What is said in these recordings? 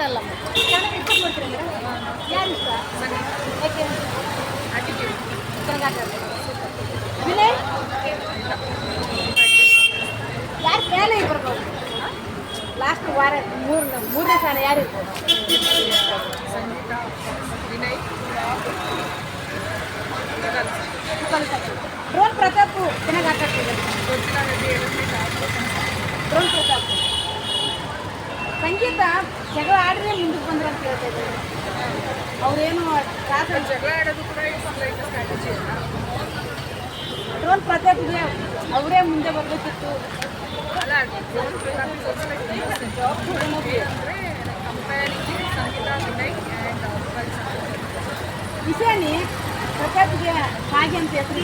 ಆಗ್ತಾ ಅಲ್ಲ ಯಾರು ಇಷ್ಟ. ವಿನಯ್? ಯಾರು ಮೇಲೆ ಬರ್ಬೋದು? ಲಾಸ್ಟ್ ವಾರ ಮೂರು ಮೂರನೇ ಸ್ಥಾನ ಯಾರು ಇರ್ಬೋದು? ಡ್ರೋನ್ ಪ್ರತಾಪ್ ಚೆನ್ನಾಗಿ ಆಟ ಆಡ್ತಿದ್ದಾರೆ ಡ್ರೋನ್ ಪ್ರತಾಪ್ ಸಂಗೀತ ಜಗಳ ಆಡ್ರೆ ಮುಂದಕ್ಕೆ ಬಂದ್ರು ಅಂತ ಹೇಳ್ತಾ ಇದ್ದಾರೆ. ಅವ್ರೇನು ಕ್ಲಾಸ್ ಜಗಳ ಆಡೋದು ಕೂಡ ಸ್ಟ್ರಾಟಜಿ ಡ್ರೋನ್ ಅವರೇ ಮುಂದೆ ಬರಬೇಕಿತ್ತು. ಅಲ್ಲ ಆ್ಯಂಡ್ ವಿಷಯನಿ ಪ್ರತಾಪ್ಗೆ ಹಾಗೆ ಅಂತ ಹೆಸರು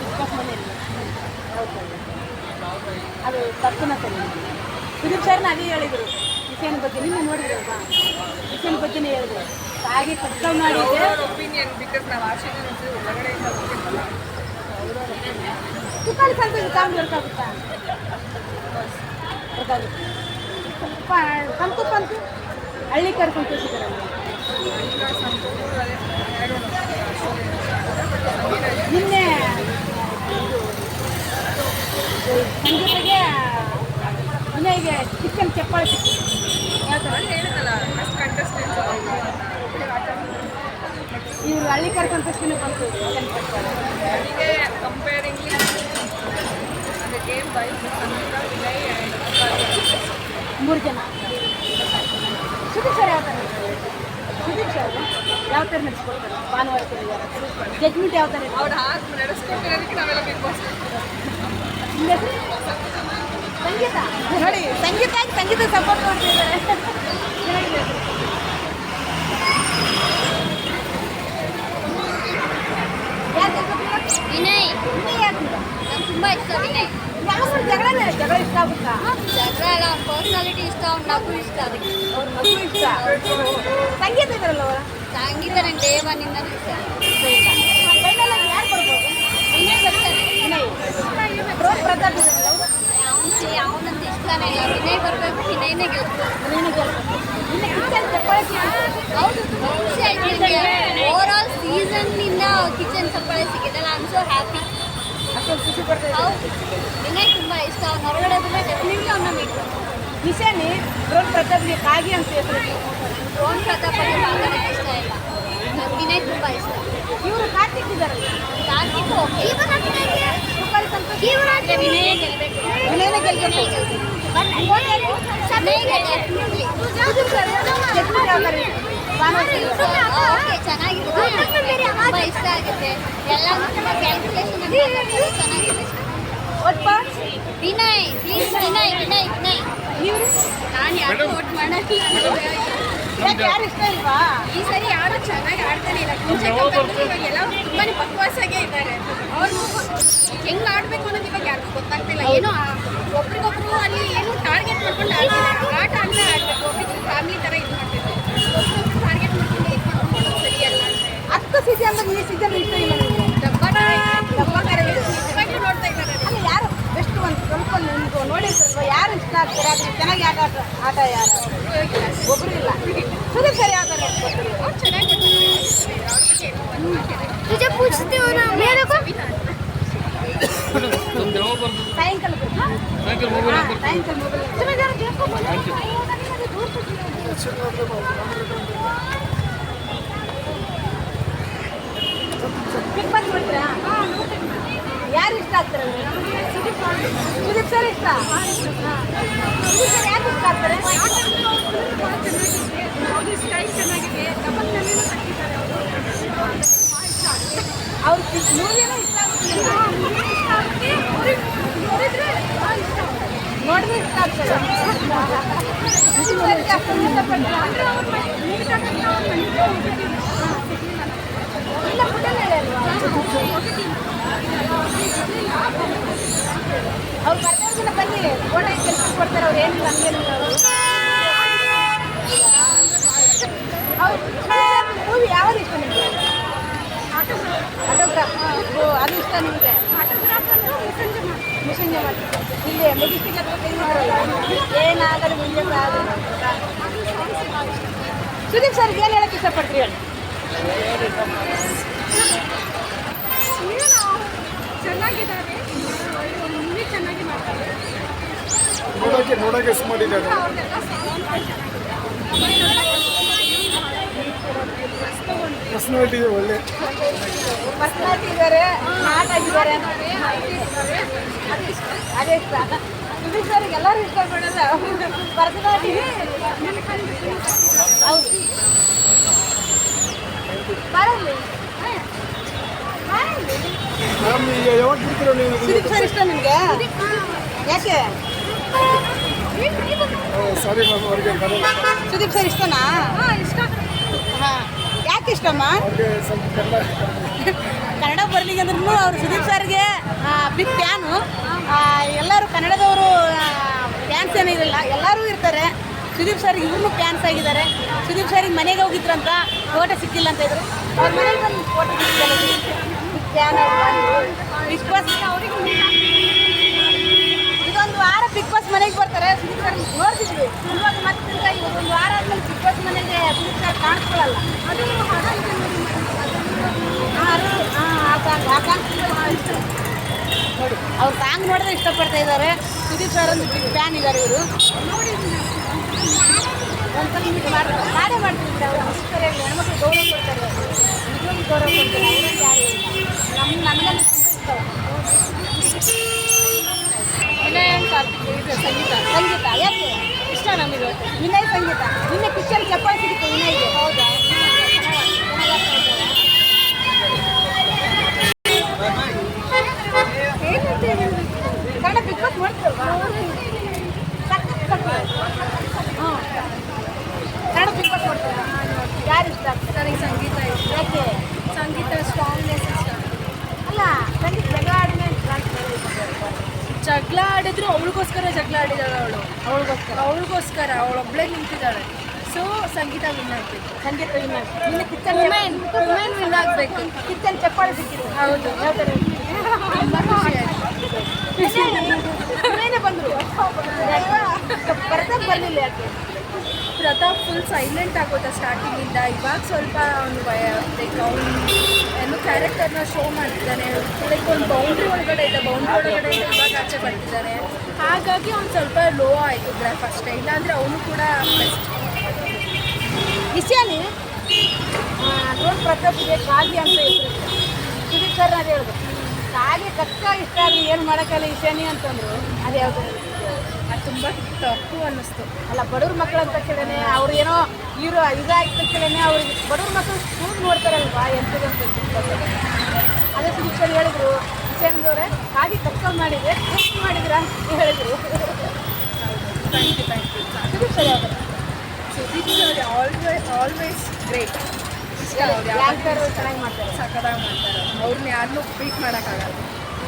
ಡಿಸ್ಕಸ್ ಮನೆಯಲ್ಲಿ. ಅದು ತಪ್ಪನ ಸರಿ ಸುದೀಪ್ ಸರ್ನ ಅದೇ ಹೇಳಿದರು. ವಿಷಯನ ಬಗ್ಗೆ ನಿನ್ನೆ ನೋಡಿದ್ರಲ್ವಾ? ವಿಷಯನ ಬಗ್ಗೆನೇ ಹೇಳಿದ್ರು. ಹಾಗೆ ಕಷ್ಟ ಮಾಡಿದ್ದೆ ಅವರ ಒಪಿನಿಯನ್ ಬಿಕಾಸ್ ನಾವು ಹೋಗಿದ್ದಲ್ಲ ತುಪ್ಪಾಳಿ ಸಂತೋಷ ತಾಂಬ ಗೊತ್ತಾಗುತ್ತಾ ಗೊತ್ತಾಗುತ್ತೆ. ತುಪ್ಪ ಸಂತುಪ್ಪ ಅಂತ ಹಳ್ಳಿಕರ್ ಸಂತೋಷಿದಾರಲ್ಲ ಈಗ ಸಂತೋಷ ಅದೇ I don't know. ನಿನ್ನೆ ಸಂಗೀತಗೆ ಚಿಕನ್ ಚಪ್ಪಾಳೆ ಸಿಕ್ಕಿತ್ತು. ಇವರು ಹಳ್ಳಿಕರ್ ಸಂತೋಷನೇ ಬಂತು ನನಗೆ ಕಂಪೇರಿಂಗ್ಲಿ ಅಂದರೆ ಗೇಮ್ ವೈಸ್ ಸಂಗೀತ ವಿನಯ್ ಮೂರು ಜನ. ಸುದೀಪ್ ಸರ್ ಯಾವ ಥರ? ಸುದೀಪ್ ಸರ್ ಯಾವ ಥರ ನಡೆಸ್ಕೊಡ್ತಾರೆ? ಭಾನುವಾರ ಜಡ್ಜ್ಮೆಂಟ್ ಯಾವ ಥರ ಅವ್ರು ಹಾಕಿ ನಡೆಸ್ಕೊಟ್ಟಿರೋದಕ್ಕೆ ನಾವೆಲ್ಲ ಬಿಗ್ ಬಾಸ್? ಸಂಗೀತ. ನೋಡಿ ಸಂಗೀತ ಸಂಗೀತ ಸಪೋರ್ಟ್ ಮಾಡ್ತಿದ್ದಾರೆ? ವಿನಯ್? ನಂಗೆ ತುಂಬ ಇಷ್ಟ ವಿನಯ್. ಯಾವ ಜಗಳನೇ ಜಗಳ ಇಷ್ಟ ಆಗುತ್ತಾ? ಜಗಳ ಎಲ್ಲ ಪರ್ಸ್ನಾಲಿಟಿ ಇಷ್ಟ ಅವ್ನ ನಗು ಇಷ್ಟ ಅದಕ್ಕೆ. ಅವ್ರ ಮಗು ಇಷ್ಟ. ಸಂಗೀತ ಇದಾರಲ್ಲ ಅವರ? ಸಂಗೀತ ನಂಗೆ ಇಷ್ಟ. ಯಾರು ಬರ್ಬೋದು? ವಿನಯ್ ಬರ್ತಾನೆ. ವಿನಯ್. ರೋಹನ್ ಪ್ರತಾಪ್ ಇದಾರಲ್ಲ ಅವರು ಅವನಂತ ಇಷ್ಟನೇ ಇಲ್ಲ ವಿನಯ್ ಬರಬೇಕು ವಿನಯನೇ ಗೆಲ್ಬೇಕು. ಹೌದು ತುಂಬ ಖುಷಿ ಆಯ್ತು ನನಗೆ ಓವರ್ ಆಲ್ ಸೀಸನ್ನಿಂದ ಕಿಚನ್ ಚಪ್ಪಾಳೆ ಸಿಕ್ಕಿದ್ದಲ್ಲ ಐ ಆಮ್ ಸೋ ಹ್ಯಾಪಿ ಅಷ್ಟೊಂದು ಖುಷಿ ಪಡ್ತಾ ಹೌದು ವಿನಯ್ ತುಂಬ ಇಷ್ಟ. ಅವ್ನು ಹೊರಗಡೆ ಬಂದರೆ ಡೆಫಿನೆಟ್ಲಿ ಅವನ್ನ ಮೀಟ್ ವಿಷಯನಿ ರೋಹನ್ ಪ್ರತಾಪ್ಗೆ ಕಾಗಿ ಅಂತ ಹೆಸರು ರೋಹನ್ ಪ್ರತಾಪ್ ಬಗ್ಗೆ ಮಾತಾಡೋಕ್ಕೆ ಇಷ್ಟ ಇಲ್ಲ ನಂಗೆ ವಿನಯ್ ತುಂಬ ಇಷ್ಟ ಇವರು ಕಾರ್ತಿಕ್ ಇದ್ದಾರಲ್ಲ ಕಾರ್ತಿಕ್ ಓಕೆ ತುಪ್ಪಾಳಿ ಸಂತೋಷ್ ಆದರೆ ವಿನಯೇ ಗೆಲ್ಲಬೇಕು ವಿನಯನೇ ಗೆಲ್ಬೇಕು Vinay definitely Sudeep sir judgement ಯಾವ ಥರ ಇದೆ? ಭಾನುವಾರ ಓಕೆ ಚೆನ್ನಾಗಿರುತ್ತೆ ತುಂಬ ಇಷ್ಟ ಆಗುತ್ತೆ ಎಲ್ಲ ಚೆನ್ನಾಗಿದೆ ವಿನಯ್ ನಾನು ಯಾರು ವೋಟ್ ಮಾಡೋಕ್ಕಿಲ್ಲ ಯಾಕೆ ಯಾರು ಇಷ್ಟ ಇಲ್ವಾ ಈ ಸರಿ ಯಾರು ಚೆನ್ನಾಗಿ ಆಡ್ತಾನೆ ಇಲ್ಲ ಮುಂಚೆ ಕಂಪೇರ್ ಇವಾಗ ಎಲ್ಲ ತುಂಬಾನೇ ಬಕ್ವಾಸಾಗೇ ಇದ್ದಾರೆ ಅವ್ರು ಹೆಂಗ್ ಆಡ್ಬೇಕು ಅನ್ನೋದು ಇವಾಗ ಯಾರಿಗೂ ಗೊತ್ತಾಗ್ತಿಲ್ಲ ಏನೋ ಒಬ್ರಿಗೊಬ್ರು ಅಲ್ಲಿ ಏನು ಟಾರ್ಗೆಟ್ ಮಾಡ್ಕೊಂಡು ಆಟ ಅಂತ ಆಡ್ಬೇಕು. ಒಬ್ರಿಗೆ ಫ್ಯಾಮಿಲಿ ತರ ಇದು ಮಾಡ್ತಿದ್ದಾರೆ. ಒಬ್ರೊಬ್ರು ಟಾರ್ಗೆಟ್ ಮಾಡ್ಕೊಂಡು ಇದು ಮಾಡ್ಕೊಂಡು ಸರಿಯಲ್ಲ ಹತ್ತು ಸೀಸನ್ ಈ ಸೀಸನ್ ಇಷ್ಟ ಇಲ್ಲ ಡಬ್ಬ ನೋಡ್ತಾ ಇದ್ದಾರೆ. ಅಲ್ಲಿ ಯಾರು ಬೆಸ್ಟ್ ಒಂದು ಸ್ವಲ್ಪ ನಿಮ್ಗೆ ನೋಡಿರ್ತಾರಲ್ವ ಯಾರು ಇಷ್ಟ ಆಗ್ತಾರೆ? ಅದು ಚೆನ್ನಾಗಿ ಆಟ ಆಟ ಯಾರು? ಒಬ್ರು ಇಲ್ಲ. ಹಾಂ ಸಾಯಂಕಾಲ ಮೊಬೈಲ್ ಸುಮ್ಮನೆ ಜರ ಕೇಳ್ಕೊ ಬಂದು. ಅಯ್ಯೋ, ನನಗೆ ಅದು ದೂರ ಬಿಗ್ ಬಾಸ್ ನೋಡ್ತೀರಾ ಯಾರು ಇಷ್ಟ ಆಗ್ತಾರೆ ಸುದೀಪ್ ಸುದೀಪ್ ಸರ್ ಇಷ್ಟ ಸುದೀಪ್ ಸರ್ ಯಾಕೆ ಇಷ್ಟ ಆಗ್ತಾರೆ ಅವ್ರ ಸ್ಟೈಲ್ ಚೆನ್ನಾಗಿದೆ ಡಬ್ಬಲ್ನಲ್ಲಿನೂ ಕಟ್ಟಿದ್ದಾರೆ ಅವರು ಅವ್ರ ಮೂವಿನೂ ಇಷ್ಟ ಆಗುತ್ತೆ ನೋಡಿದ್ರೆ ಭಾಳ ಇಷ್ಟ ಆಗುತ್ತೆ ನೋಡಿದ್ರೆ ಇಷ್ಟ ಆಗ್ತದೆ ಸುದೀಪ್ ಸರ್ಗೆ ಅಷ್ಟೊಂದು ಇಷ್ಟಪಡ್ತೀರಾ? ಅಂದ್ರೆ ಅವ್ರ ಮನೆ ನೀಟ್ ಆಗಿ ಅವ್ರ ಮನೆಗೆ ಹೋಗಿದ್ದೀವಿ ಇಲ್ಲ ಪುಟ್ಟನೇ ಅಲ್ವಾ ಅವ್ರು ಬರ್ತಾರೆ ದಿನ ಬನ್ನಿ ಫೋಟೋ ಕೆಲಸ ಕೊಡ್ತಾರೆ ಅವ್ರು ಏನಿಲ್ಲ ಹಂಗೇನಿಲ್ಲ ಅವರು ಅವ್ರು ಮೂವಿ ಯಾವ್ದು ಇಷ್ಟ ನಿಮಗೆ ಆಟೋಗ್ರಾಫ್ ಅದು ಇಷ್ಟ ನಿಮಗೆ ಆಟೋಗ್ರಾಫ್ ಅಂದ್ರೆ ಮುಸಂಜೆ ಮಾಡಿ ಮುಸಂಜೆ ಮಾಡಿ ಇಲ್ಲಿ ಮೆಜೆಸ್ಟಿಕ್ ಹತ್ರ ತೆಗೆದಿದ್ರಲ್ಲ ಏನಾಗಲಿ ಮುಂದೆ ಸಾಧನೆ ಅದು ಸಾಂಗ್ಸ್ ಸುದೀಪ್ ಸರ್ಗೆ ಏನು ಹೇಳಕ್ಕೆ ಇಷ್ಟಪಡ್ತೀರಿ ಹೇಳಿ. ಚೆನ್ನಾಗಿದ್ದಾರೆ ಮೂವಿ ಚೆನ್ನಾಗಿ ಮಾಡ್ತಾರೆ ನೋಡೋಕೆ ನೋಡೋಕೆ ಎಷ್ಟು ಮಾಡಿದ್ದಾರೆ ಅವ್ರನ್ನೆಲ್ಲ ಇದೆ ಒಳ್ಳೆ. ಪರ್ಸನಾಲಿಟಿ ಇದ್ದಾರೆ ಸ್ಮಾರ್ಟ್ ಆಗಿದ್ದಾರೆ ಅದೇ ಸರ್ ಎಲ್ಲರೂ ಇಷ್ಟಪಡೋದು ಪರ್ಸನಾಲಿಟಿ ಹೌದು. ಬರಲಿ. ಮ್ಯಾಮ್ ಈಗ ಯಾವಾಗ ಬಿಡ್ತೀರ ನೀವು ಸುದೀಪ್ ಸರ್ ಇಷ್ಟ ನಿಮಗೆ? ಯಾಕೆ? ಸಾರಿ ಮ್ಯಾಮ್ ಅವ್ರಿಗೆ ಸುದೀಪ್ ಸರ್ ಇಷ್ಟನಾ? ಇಷ್ಟ. ಯಾಕೆ ಇಷ್ಟಮ್ಮ? ಕನ್ನಡ ಬರ್ಲಿಕ್ಕೆ ಅಂದ್ರೂ ಅವರು ಸುದೀಪ್ ಸರ್ಗೆ ಬಿಗ್ ಫ್ಯಾನು ಎಲ್ಲರೂ ಕನ್ನಡದವರು ಫ್ಯಾನ್ಸ್ ಏನಿರಲಿಲ್ಲ ಎಲ್ಲರೂ ಇರ್ತಾರೆ. ಸುದೀಪ್ ಸರ್ ಇವ್ರನ್ನೂ ಫ್ಯಾನ್ಸ್ ಆಗಿದ್ದಾರೆ. ಸುದೀಪ್ ಸರ್ ಮನೆಗೆ ಹೋಗಿದ್ರಂತ ಫೋಟೋ ಸಿಕ್ಕಿಲ್ಲ ಅಂತ ಇದ್ರು. ಫೋಟೋ ಸಿಕ್ಕಿಲ್ಲ ಫ್ಯಾನ್ ಬಿಗ್ ಬಾಸ್ ಇದೊಂದು ವಾರ ಬಿಗ್ ಬಾಸ್ ಮನೆಗೆ ಬರ್ತಾರೆ. ಸುದೀಪ್ ಸರ್ ನೋಡ್ತಿದ್ವಿ. ಇವಾಗ ಮತ್ತೆ ಇವಾಗ ಒಂದು ವಾರ ಆದ್ಮೇಲೆ ಬಿಗ್ ಬಾಸ್ ಮನೆಗೆ ಸುದೀಪ್ ಸರ್ ಕಾಣಿಸ್ಕೊಳ್ಳಲ್ಲ ಅವ್ರ ಸಾಂಗ್ ನೋಡಿದ್ರೆ ಇಷ್ಟಪಡ್ತಾ ಇದ್ದಾರೆ. ಸುದೀಪ್ ಸರ್ ಒಂದು ಬಿಗ್ ಫ್ಯಾನ್ ಇದ್ದಾರೆ ಇವರು. ಒಂದ್ಸಲ ಹಿಂಗೆ ಮಾಡ್ತಾರೆ ಮಾಡೇ ಮಾಡ್ತಿರ್ತಾರೆ ಅವ್ರು ಹೆಣ್ಮಕ್ಳು ಗೌರವ ಕೊಡ್ತಾರೆ. ನಿಜವಾಗಿ ಗೌರವ ಕೊಡ್ತಾರೆ. ಅವ್ರಲ್ಲಿ ಯಾರು ನಮ್ಮ ನನಗಂತೂ ತುಂಬ ಇಷ್ಟ. ವಿನಯನ್ ಕಾರ್ತಿಕ್ ಸಂಗೀತ. ಸಂಗೀತ ಯಾಕೆ? ಇಷ್ಟ ನಮಗೆ ವಿನಯ್ ಸಂಗೀತ. ನಿನ್ನೆ ಕಿಚನ್ ಚಪ್ಪಾಳೆ ಸಿಗುತ್ತೆ ವಿನಯ್ಗೆ ಹೌದಾ ಕನ್ನಡ ಬಿಗ್ ಬಾಸ್ ನೋಡ್ತೀರಲ್ವಾ ಸಖತ್ ಸಖತ್. ಹ್ಮ್. ಕನ್ನಡ ಬಿಗ್ ಬಾಸ್ ನೋಡ್ತೀರಾ ಯಾರು ಇಷ್ಟ ನನಗೆ ಸಂಗೀತ ಇಷ್ಟ. ಯಾಕೆ? ಸಂಗೀತ ಸ್ಟ್ರಾಂಗ್ನೆಸ್ ಇಷ್ಟ. ಅಲ್ಲ ನನಗೆ ಜಗಳ ಆಡಿದ್ರೆ. ಜಗಳ ಆಡಿದ್ರು ಅವಳಿಗೋಸ್ಕರ ಜಗಳ ಆಡಿದಾಳೆ ಅವಳು. ಅವಳಿಗೋಸ್ಕರ? ಅವಳಿಗೋಸ್ಕರ ಅವಳೊಬ್ಳೆ ನಿಂತಿದ್ದಾಳೆ ಸೊ ಸಂಗೀತ ವಿನ್ ಆಗ್ಬೇಕು. ಸಂಗೀತ ವಿನ್ನ ನಿನ್ನೆ ಕಿಚನ್ ವುಮೆನ್ ವುಮೆನ್ ವಿನ್ ಆಗ್ಬೇಕು. ಕಿತ್ತಲ್ಲಿ ಚಪ್ಪಾಳೆ ಸಿಕ್ಕಿದೆ ಹೌದು. ಹೇಳ್ತಾರೆ ತುಂಬಾ ಖುಷಿ ಆಯ್ತು. ಬರ್ತಾ ಬರಲಿಲ್ಲ ಯಾಕೆ? ಪ್ರತಾಪ್ ಫುಲ್ ಸೈಲೆಂಟ್ ಆಗೋದ ಸ್ಟಾರ್ಟಿಂಗಿಂದ ಇವಾಗ ಸ್ವಲ್ಪ ಅವನು ಲೈಕ್ ಅವನು ಏನು ಕ್ಯಾರೆಕ್ಟರ್ನ ಶೋ ಮಾಡ್ತಿದ್ದಾನೆ. ಲೈಕ್ ಒಂದು ಬೌಂಡ್ರಿ ಒಳಗಡೆ ಇದೆ ಬೌಂಡ್ರಿ ಒಳಗಡೆ ಇದೆ, ಇವಾಗ ಆಚೆ ಬರ್ತಿದ್ದಾನೆ. ಹಾಗಾಗಿ ಅವ್ನು ಸ್ವಲ್ಪ ಲೋ ಆಯಿತು ಗ್ರಾಫ್ ಅಷ್ಟೇ. ಇಲ್ಲಾಂದರೆ ಅವನು ಕೂಡ ವಿಷಯನೇ ಡ್ರೋನ್ ಪ್ರತಾಪ್ಗೆ ಕಾಗಿ ಅಂತ ಹೆಸರು ಇದಕ್ಕೆ ಸರ್ ಹೇಳ್ದು ಹೇಳಿದ್ರು ಕಾಗೆ ಕಕ್ಕ ಇಷ್ಟ ಆಗಲಿ ಏನು ಮಾಡೋಕ್ಕಲ್ಲ ಇಶಾನಿ ಅಂತಂದ್ರು. ಅದು ಯಾವುದು ಅದು ತುಂಬ ತಪ್ಪು ಅನ್ನಿಸ್ತು. ಅಲ್ಲ ಬಡವ್ರ ಮಕ್ಕಳು ಅಂತ ಕೇಳೇನೆ ಅವ್ರು ಏನೋ ಹೀರೋ ಇದಾಗ್ತ ಕೇಳೇನೆ ಅವ್ರಿಗೆ ಬಡವ್ರ ಮಕ್ಕಳು ಸ್ಕೂಲ್ ನೋಡ್ತಾರಲ್ವಾ ಅಂತ ಅದೇ ಸರ್ ಹೇಳಿದ್ರು ಇಶಾನ್ದವ್ರೆ ಹಾಗೆ ತಪ್ಪು ಮಾಡಿದ್ರೆ ಎಷ್ಟು ಮಾಡಿದ್ರಾ ಅಂತ ಹೇಳಿದ್ರು. ಥ್ಯಾಂಕ್ ಯು ಥ್ಯಾಂಕ್ ಯು ಅದು ಸರ್ ಯಾವ್ದು? Sudeep sir always always great ಅವ್ರು ಚೆನ್ನಾಗಿ ಮಾಡ್ತಾರೆ? ಸಕ್ಕದಾಗಿ ಮಾಡ್ತಾರೆ. ಅವ್ರನ್ನ ಯಾರನ್ನೂ ಬೀಟ್ ಮಾಡೋಕ್ಕಾಗಲ್ಲ.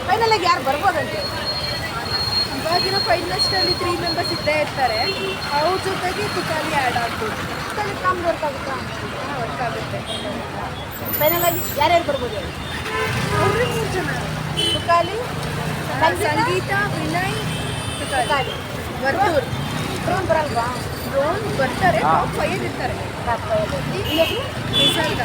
ಫೈನಲ್ ಆಗಿ ಯಾರು ಬರ್ಬೋದಂತೆ? ಇವಾಗಿನ ಫೈನಲಿಸ್ಟಲ್ಲಿ ತ್ರೀ ಮೆಂಬರ್ಸ್ ಇದ್ದೇ ಇರ್ತಾರೆ. ಅವ್ರ ಜೊತೆಗೆ ತುಕಾಲಿ ಆ್ಯಡ್ ಆಗ್ಬೋದು. ಕಾಮ್ ವರ್ಕ್ ಆಗುತ್ತಾ? ವರ್ಕ್ ಆಗುತ್ತೆ. ಫೈನಲ್ ಆಗಿ ಯಾರ್ಯಾರು ಬರ್ಬೋದು? ಅವರು ಮೂರು ಜನ. ತುಕಾಲಿ ಸಂಗೀತ ವಿನಯ್ ತುಕಾಲಿ. ತುಕಾಲಿ. ವರ್ತೂರ್. ಡ್ರೋನ್ ಬರಲ್ವಾ? ಡ್ರೋನ್ ಬರ್ತಾರೆ ಟಾಪ್ ಫೈವ್ ಇರ್ತಾರೆ. ನಿಸರ್ಗ ನಿಸರ್ಗ